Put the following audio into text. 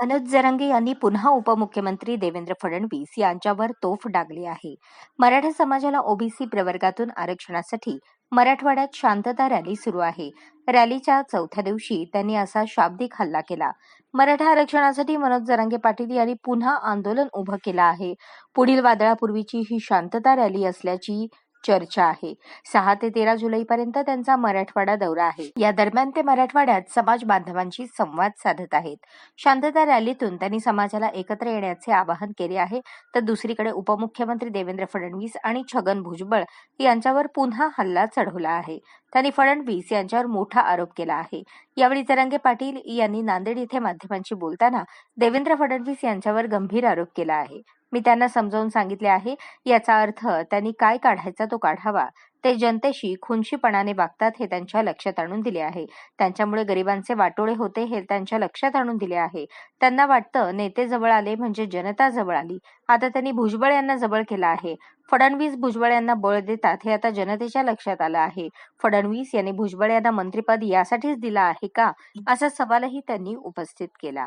मनोज जरंगे यांनी पुन्हा उपमुख्यमंत्री देवेंद्र फडणवीस यांच्यावर तोफ डागली आहे. मराठा समाजाला ओबीसी प्रवर्गातून आरक्षणासाठी मराठवाड्यात शांतता रॅली सुरू आहे. रॅलीच्या चौथ्या दिवशी त्यांनी असा शाब्दिक हल्ला केला. मराठा आरक्षणासाठी मनोज जरांगे पाटील यांनी पुन्हा आंदोलन उभं केलं आहे. पुढील वादळापूर्वीची ही शांतता रॅली असल्याची चर्चा आहे. सहा ते तेरा जुलैपर्यंत त्यांचा मराठवाडा दौरा आहे. या दरम्यान ते मराठवाड्यात समाज बांधवांशी संवाद साधत आहेत. शांतता रॅलीतून त्यांनी समाजाला एकत्र येण्याचे आवाहन केले आहे. तर दुसरीकडे उपमुख्यमंत्री देवेंद्र फडणवीस आणि छगन भुजबळ यांच्यावर पुन्हा हल्ला चढवला आहे. त्यांनी फडणवीस यांच्यावर मोठा आरोप केला आहे. यावेळी जरांगे पाटील यांनी नांदेड येथे माध्यमांशी बोलताना देवेंद्र फडणवीस यांच्यावर गंभीर आरोप केला आहे. मी त्यांना समजावून सांगितले आहे याचा अर्थ त्यांनी काय काढायचा तो काढावा. ते जनतेशी खुनशीपणाने वागतात हे त्यांच्या लक्षात आणून दिले आहे. त्यांच्यामुळे गरिबांचे वाटोळे होते हे त्यांच्या लक्षात आणून दिले आहे. त्यांना वाटतं नेते जवळ आले म्हणजे जनता जवळ आली. आता त्यांनी भुजबळ यांना जवळ केला आहे. फडणवीस भुजबळ यांना बळ देतात हे आता जनतेच्या लक्षात आलं आहे. फडणवीस यांनी भुजबळ यांना मंत्रिपद यासाठीच दिलं आहे का? असा सवालही त्यांनी उपस्थित केला.